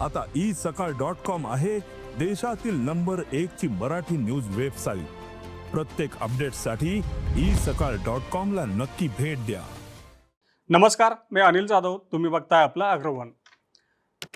आता ई सकाळ dot com आहे देशातील नंबर एक ची मराठी न्यूज वेबसाईट. प्रत्येक अपडेटसाठी ई सकाळ डॉट कॉम ला नक्की भेट द्या. नमस्कार मी अनिल जाधव. तुम्ही बघताय आपला अग्रवन.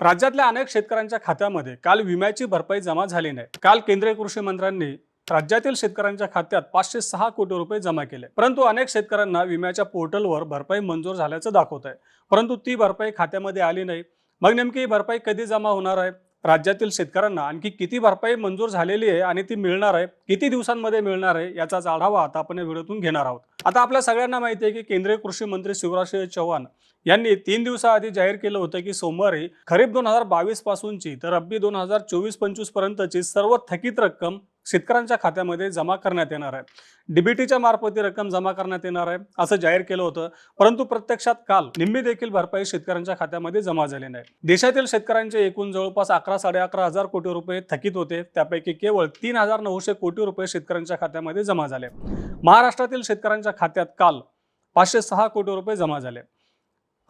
राज्यातल्या अनेक शेतकऱ्यांच्या खात्यामध्ये काल विम्याची भरपाई जमा झाली नाही. काल केंद्रीय कृषी मंत्र्यांनी राज्यातील शेतकऱ्यांच्या खात्यात पाचशे सहा कोटी रुपये जमा केले. परंतु अनेक शेतकऱ्यांना विम्याच्या पोर्टलवर भरपाई मंजूर झाल्याचं दाखवत आहे परंतु ती भरपाई खात्यामध्ये आली नाही. मग नेमकी ही भरपाई कधी जमा होणार आहे? राज्यातील शेतकऱ्यांना आणखी किती भरपाई मंजूर झालेली आहे आणि ती मिळणार आहे? किती दिवसांमध्ये मिळणार आहे? याचाच आढावा आता आपण या व्हिडिओतून घेणार आहोत. आता आपल्या सगळ्यांना माहिती आहे की केंद्रीय कृषी मंत्री शिवराज चौहान यांनी तीन दिवसाआधी जाहीर केलं होतं की सोमवारी खरीप दोन हजार बावीस पासूनची तर रब्बी दोन हजार चोवीस पंचवीस पर्यंतची सर्व थकीत रक्कम शेतकऱ्यांच्या खात्यामध्ये जमा करण्यात येणार आहे. डीबीटीच्या मार्फत ही रक्कम जमा करण्यात येणार आहे असं जाहीर केलं होतं. परंतु प्रत्यक्षात काल निम्मी देखील भरपाई शेतकऱ्यांच्या खात्यामध्ये जमा झाली नाही. देशातील शेतकऱ्यांचे एकूण जवळपास अकरा साडे अकरा हजार कोटी रुपये थकीत होते. त्यापैकी केवळ तीन हजार नऊशे कोटी रुपये शेतकऱ्यांच्या खात्यामध्ये जमा झाले. महाराष्ट्रातील शेतकऱ्यांच्या खात्यात काल पाचशे सहा कोटी रुपये जमा झाले.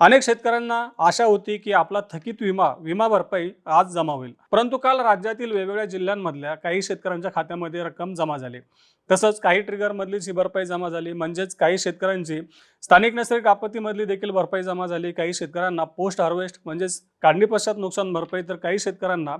अनेक शेतकऱ्यांना आशा होती की आपला थकीत विमा विमा भरपाई आज जमा होईल. परंतु काल राज्यातील वेगवेगळ्या जिल्ह्यांमधल्या काही शेतकऱ्यांच्या खात्यामध्ये रक्कम जमा झाली. तसंच काही ट्रिगरमधलीच ही भरपाई जमा झाली म्हणजेच काही शेतकऱ्यांची स्थानिक नैसर्गिक आपत्तीमधली देखील भरपाई जमा झाली. काही शेतकऱ्यांना पोस्ट हार्वेस्ट म्हणजेच काढणी पश्चात नुकसान भरपाई तर काही शेतकऱ्यांना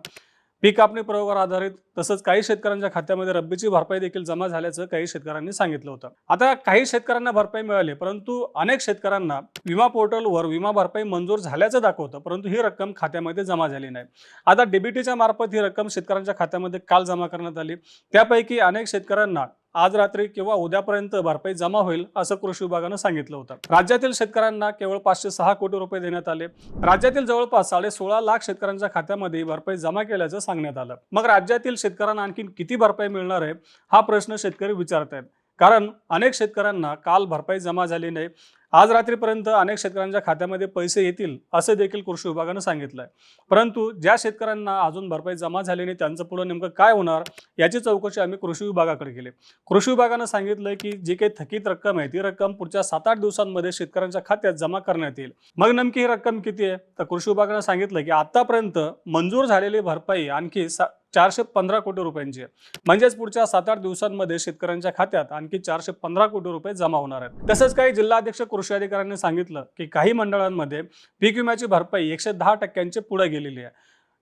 पीक कापणी प्रयोगावर आधारित तसंच काही शेतकऱ्यांच्या खात्यामध्ये रब्बीची भरपाई देखील जमा झाल्याचं काही शेतकऱ्यांनी सांगितलं होतं. आता काही शेतकऱ्यांना भरपाई मिळाली परंतु अनेक शेतकऱ्यांना विमा पोर्टलवर विमा भरपाई मंजूर झाल्याचं दाखवतं परंतु ही रक्कम खात्यामध्ये जमा झाली नाही. आता डीबीटीच्या मार्फत ही रक्कम शेतकऱ्यांच्या खात्यामध्ये काल जमा करण्यात आली. त्यापैकी अनेक शेतकऱ्यांना आज रात्री किंवा उद्यापर्यंत भरपाई जमा होईल असं कृषी विभागानं सांगितलं होतं. राज्यातील शेतकऱ्यांना केवळ पाचशे सहा कोटी रुपये देण्यात आले. राज्यातील जवळपास साडे सोळा लाख शेतकऱ्यांच्या खात्यामध्ये भरपाई जमा केल्याचं सांगण्यात आलं. मग राज्यातील शेतकऱ्यांना आणखी किती भरपाई मिळणार आहे हा प्रश्न शेतकरी विचारत आहेत. कारण अनेक शेतकऱ्यांना काल भरपाई जमा झाली नाही. आज रात्रीपर्यंत अनेक शेतकऱ्यांच्या खात्यामध्ये पैसे येतील असं देखील कृषी विभागानं सांगितलंय. परंतु ज्या शेतकऱ्यांना अजून भरपाई जमा झाली नाही त्यांचं पुढं नेमकं काय होणार याची चौकशी आम्ही कृषी विभागाकडे केली. कृषी विभागानं सांगितलंय की जी काही थकीत रक्कम आहे ती रक्कम पुढच्या सात आठ दिवसांमध्ये शेतकऱ्यांच्या खात्यात जमा करण्यात येईल. मग नेमकी ही रक्कम किती आहे? तर कृषी विभागानं सांगितलं की आतापर्यंत मंजूर झालेली भरपाई आणखी सा चारशे पंधरा कोटी रुपयांची आहे. म्हणजेच पुढच्या सात आठ दिवसांमध्ये शेतकऱ्यांच्या खात्यात आणखी चारशे पंधरा कोटी रुपये जमा होणार आहेत. तसंच काही जिल्हाध्यक्ष कृषी अधिकाऱ्यांनी सांगितलं की काही मंडळांमध्ये पीक विम्याची भरपाई एकशे दहा टक्क्यांची पुढे गेलेली आहे.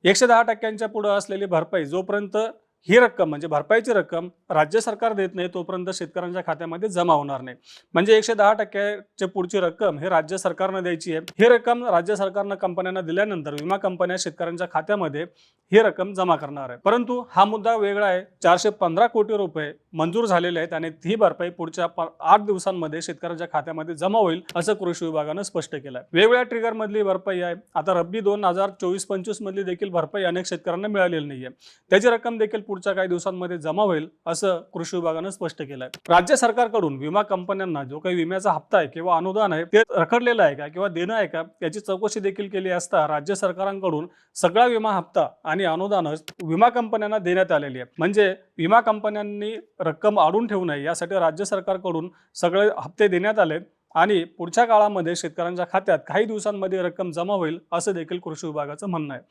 एकशे दहा टक्क्यांच्या पुढे असलेली भरपाई जोपर्यंत ही रक्कम म्हणजे भरपाईची रक्कम राज्य सरकार देत नाही तोपर्यंत शेतकऱ्यांच्या खात्यामध्ये जमा होणार नाही. म्हणजे एकशे दहा टक्क्याच्या पुढची रक्कम हे राज्य सरकारनं द्यायची आहे. ही रक्कम राज्य सरकारनं कंपन्यांना दिल्यानंतर विमा कंपन्या शेतकऱ्यांच्या खात्यामध्ये ही रक्कम जमा करणार आहे. परंतु हा मुद्दा वेगळा आहे. चारशे पंधरा कोटी रुपये मंजूर झालेले आहेत आणि ही भरपाई पुढच्या प- आठ दिवसांमध्ये शेतकऱ्यांच्या खात्यामध्ये जमा होईल असं कृषी विभागानं स्पष्ट केलं आहे वेगवेगळ्या ट्रिगर मधली भरपाई आहे. आता रब्बी दोन हजार चोवीस पंचवीस मधली देखील भरपाई अनेक शेतकऱ्यांना मिळालेली नाहीये. त्याची रक्कम देखील पुढच्या काही दिवसांमध्ये जमा होईल असं कृषी विभागानं स्पष्ट केलं आहे राज्य सरकारकडून विमा कंपन्यांना जो काही विम्याचा हप्ता आहे किंवा अनुदान आहे ते रखडलेलं आहे का किंवा देणं आहे का याची चौकशी देखील केली असता राज्य सरकारांकडून सगळा विमा हप्ता आणि अनुदान विमा कंपन्यांना देण्यात आलेली आहे. म्हणजे विमा कंपन्यांनी रक्कम अडून ठेवू नये यासाठी राज्य सरकारकडून सगळे हप्ते देण्यात आले आणि पुढच्या काळामध्ये शेतकऱ्यांच्या खात्यात काही दिवसांमध्ये रक्कम जमा होईल असं देखील कृषी विभागाचं म्हणणं आहे.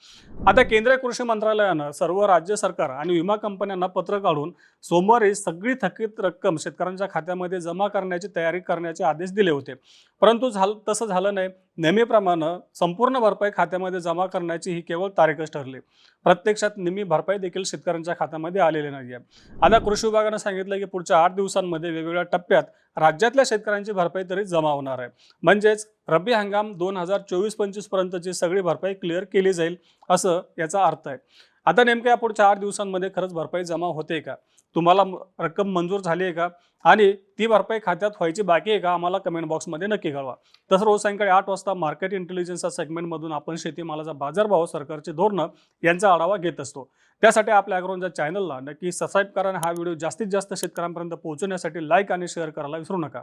आता केंद्रीय कृषी मंत्रालयानं सर्व राज्य सरकार आणि विमा कंपन्यांना पत्र काढून सोमवारी सगळी थकीत रक्कम शेतकऱ्यांच्या खात्यामध्ये जमा करण्याची तयारी करण्याचे आदेश दिले होते. परंतु झालं तसं झालं नाही. नेहमीप्रमाणे संपूर्ण भरपाई खात्यामध्ये जमा करण्याची ही केवळ तारीखच ठरली. प्रत्यक्षात निम्मी भरपाई देखील शेतकऱ्यांच्या खात्यामध्ये आलेली नाही आहे आता कृषी विभागानं सांगितलं की पुढच्या आठ दिवसांमध्ये वेगवेगळ्या टप्प्यात राज्यातल्या शेतकऱ्यांची भरपाई तरी जमा होणार आहे. म्हणजेच रब्बी हंगाम दोन हजार चोवीस पंचवीस पर्यंतची सगळी भरपाई क्लिअर केली जाईल असं याचा अर्थ आहे. आता नेमक्या या पुढच्या आठ दिवसांमध्ये खरंच भरपाई जमा होते का? तुम्हाला रक्कम मंजूर झाली आहे का? आणि ती भरपाई खात्यात व्हायची बाकी आहे का? आम्हाला कमेंट बॉक्समध्ये नक्की कळवा. तसं रोज सायंकाळी आठ वाजता मार्केट इंटेलिजन्सच्या सेगमेंटमधून आपण शेतीमालाचा बाजारभाव सरकारचे धोरणं यांचा आढावा घेत असतो. त्यासाठी आपल्या अग्रवनच्या चॅनलला नक्की सबस्क्राईब करा आणि हा व्हिडिओ जास्तीत जास्त शेतकऱ्यांपर्यंत पोहोचवण्यासाठी लाईक आणि शेअर करायला विसरू नका.